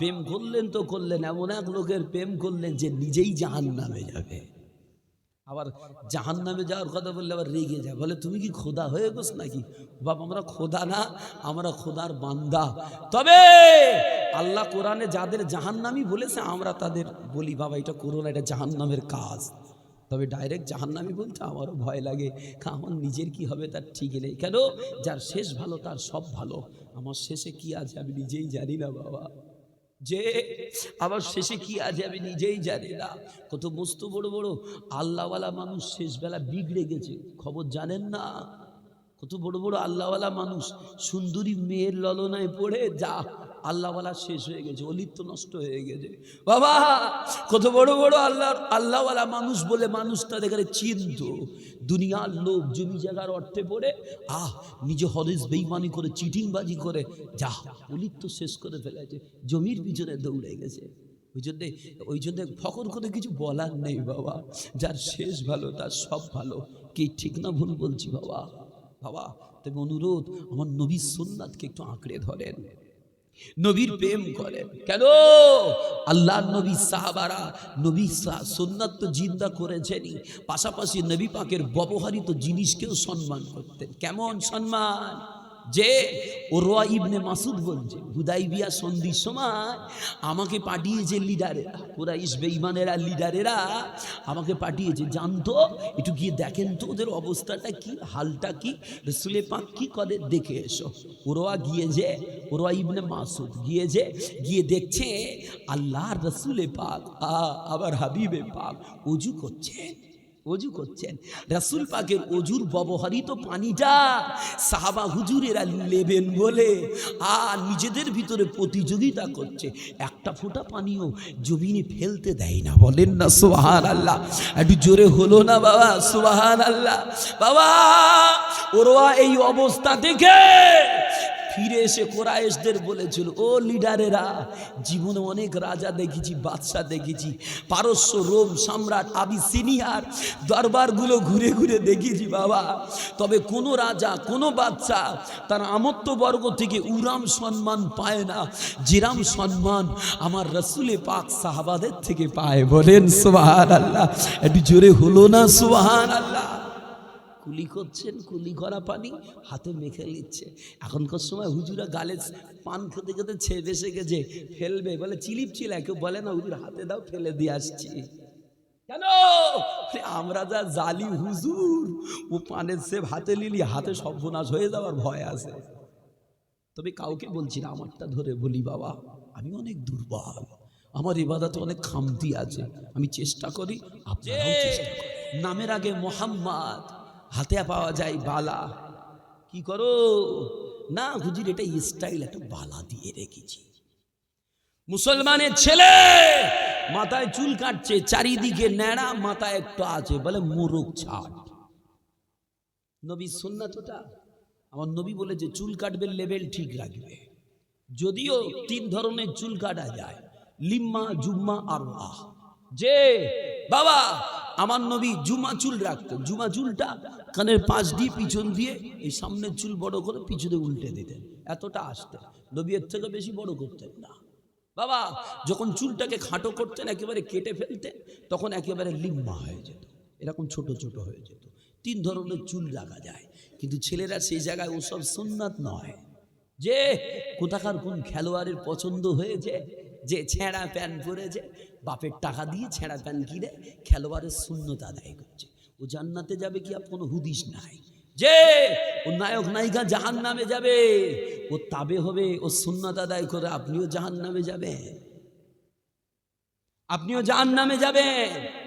প্রেম করলেন তো করলেন, এমন এক লোকের প্রেম করলেন যে নিজেই জাহান নামে যাবে। আবার জাহান নামে যাওয়ার কথা বললে আবার রেগে যায়, বলে, তুমি কি খোদা হয়ে গেছ নাকি? বাবা, আমরা খোদা না, আমরা খোদার বান্দা। তবে আল্লাহ কোরআনে যাদের জাহান্নামি বলেছে, আমরা তাদের বলি, বাবা, এটা করো না, এটা জাহান্নামের কাজ। তবে ডাইরেক্ট জাহান জাহান্নামি বলতে আমারও ভয় লাগে আমার নিজের কি হবে তার ঠিক নেই। কেন? যার শেষ ভালো, তার সব ভালো। আমার শেষে কি আছে আমি নিজেই জানি না, বাবা। যে আবার শেষে কি আছে আমি নিজেই জানি না। কত মস্ত বড় বড় আল্লাহওয়ালা মানুষ শেষবেলা বিগড়ে গেছে। খবর জানেন না? কত বড় বড় আল্লাহওয়ালা মানুষ সুন্দরী মেয়ের ললনায় পড়ে, যা আল্লাহওয়ালা শেষ হয়ে গেছে অলিপ্ত নষ্ট হয়ে গেছে। বাবা, কত বড় বড় আল্লাহ আল্লাহওয়ালা মানুষ বলে মানুষ তাদের এখানে চিন্ত। দুনিয়ার লোক জমি জায়গার অর্থে পড়ে, আহ, নিজে হরেস বেইমানি করে, চিটিংবাজি করে, যা অলিপ্ত শেষ করে ফেলেছে, জমির পিছনে দৌড়ে গেছে। ওই জন্যে ওই জন্যে ফখর করে কিছু বলার নেই বাবা। যার শেষ ভালো, তার সব ভালো। কি ঠিক না ভুল বলছি বাবা। বাবা, তবে অনুরোধ, আমার নবী সোননাথকে একটু আঁকড়ে ধরেন। নবীর প্রেম করেন কেন? আল্লাহ নবী সাহাবারা নবী সোননাথ তো জিন্দা করেছেনই। পাশাপাশি নবী পাকের ব্যবহারিত জিনিসকেও সম্মান করতেন। কেমন সম্মান? যে ওরোয়া ইবনে মাসুদ বলছে, হুদাইবিয়া সন্ধির সময় আমাকে পাঠিয়েছে লিডারেরা, কুরাইশ বেঈমানেরা, লিডারেরা আমাকে পাঠিয়েছে। জানতো? একটু গিয়ে দেখেন তো ওদের অবস্থাটা কি, হালটা কি রসুলে পাক কি করে? দেখে এসো। ওরোয়া গিয়ে যে ওরোয়া ইবনে মাসুদ গিয়ে যে, গিয়ে দেখছে, আল্লাহর রসুলে পাক আবার হাবিবে পাক উজু করছেন অজু করছেন। রাসুল পাকের অজুর ব্যবহারিত পানিটা। সাহাবা হুজুরেরা নেবেন বলে, আর নিজেদের ভিতরে প্রতিযোগিতা করছে। একটা ফোঁটা পানিও জমিনে ফেলতে দেয় না। বলেন না সোহান আল্লাহ একটু জোরে হলো না বাবা? সোহান আল্লাহ বাবা ওরা এই অবস্থা দেখে ফিরে এসে কোরাইশদের বলেছিল, ও লিডারেরা, জীবনে অনেক রাজা দেখেছি, বাদশাহ দেখেছি, পারস্য, রোম, সম্রাট আবি সিনিয়ার দরবারগুলো ঘুরে ঘুরে দেখেছি বাবা। তবে কোনো রাজা, কোনো বাচ্চা তার আমত্তবর্গ থেকে উরাম সম্মান পায় না। জিরাম সম্মান আমার রসুলে পাক সাহাবাদের থেকে পায়। বলেন সোহান আল্লাহ একটু জোরে হলো না সোহান আল্লাহ কুলি করছেন কুলি করা পানি হাতে মেখে নিচ্ছে। এখনকার সময় হুজুরা গালে পান খেতে খেতে ছেয়ে বেসে গেছে ফেলবে। বলে চিলিপ চিলা কেউ বলে না হুজুর হাতে দাও ফেলে দিয়ে আসছি। কেন? আমরা যা জালি হুজুর ও পানের সে হাতে নিলি হাতে সর্বনাশ হয়ে যাওয়ার ভয় আছে। তবে কাউকে বলছি না আমারটা ধরে বলি বাবা আমি অনেক দুর্বল আমার ইবাদতে অনেক খামতি আছে। আমি চেষ্টা করি আপনারাও চেষ্টা নামের আগে মোহাম্মদ হাতে পাওয়া যায় বালা। কি করো? না হুজুর, এটা স্টাইল একটা বালা দিয়ে রেখেছি। মুসলমানের ছেলে মাথায় চুল কাটছে, চারিদিকে ন্যাড়া, মাথায় একটু আছে, বলে মোরগ ছাট। নবী সুন্নাত ওটা? আমার নবী বলে যে চুল কাটবে লেভেল ঠিক রাখবে। যদিও তিন ধরনের চুল কাটা যায়, লিম্মা, জুম্মা আর যে, বাবা আমার নবী জুমা চুল রাখতেন জুমা চুলটা কানের পাশ দিয়ে পিছন দিয়ে এই সামনের চুল বড় করে পিছনে উল্টে দিতেন। এতটা আসতেন। নবী এর থেকে বেশি বড় করতেন না। বাবা, যখন চুলটাকে খাটো করতেন, একেবারে কেটে ফেলতেন, তখন একেবারে লিম্মা হয়ে যেত। এরকম ছোট ছোট হয়ে যেত। তিন ধরনের চুল রাখা যায়। কিন্তু ছেলেরা সেই জায়গায় ওসব সুন্নাত নয়। যে কোথাকার কোন খেলোয়াড়ের পছন্দ হয়েছে, যে ছেঁড়া প্যান্ট পরেছে, বাপের টাকা দিয়ে ছেঁড়া প্যান্ট কিনে খেলোয়াড়ের শূন্যতা আদায় করছে। ও জান্নাতে যাবে কি আর কোনো হুদিস নাই। যে ও নায়ক নায়িকা জাহান নামে যাবে, ও তাবে হবে, ও সুন্নত আদায় করে আপনিও জাহান নামে যাবেন। আপনিও জাহান নামে যাবেন।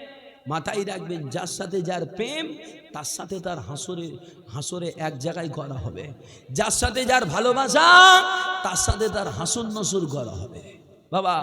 মাথায় রাখবেন, যার সাথে যার প্রেম, তার সাথে তার হাসরে হাসরে এক জায়গায় করা হবে। যার সাথে যার ভালোবাসা, তার সাথে তার হাসন নসুর করা হবে। বাবা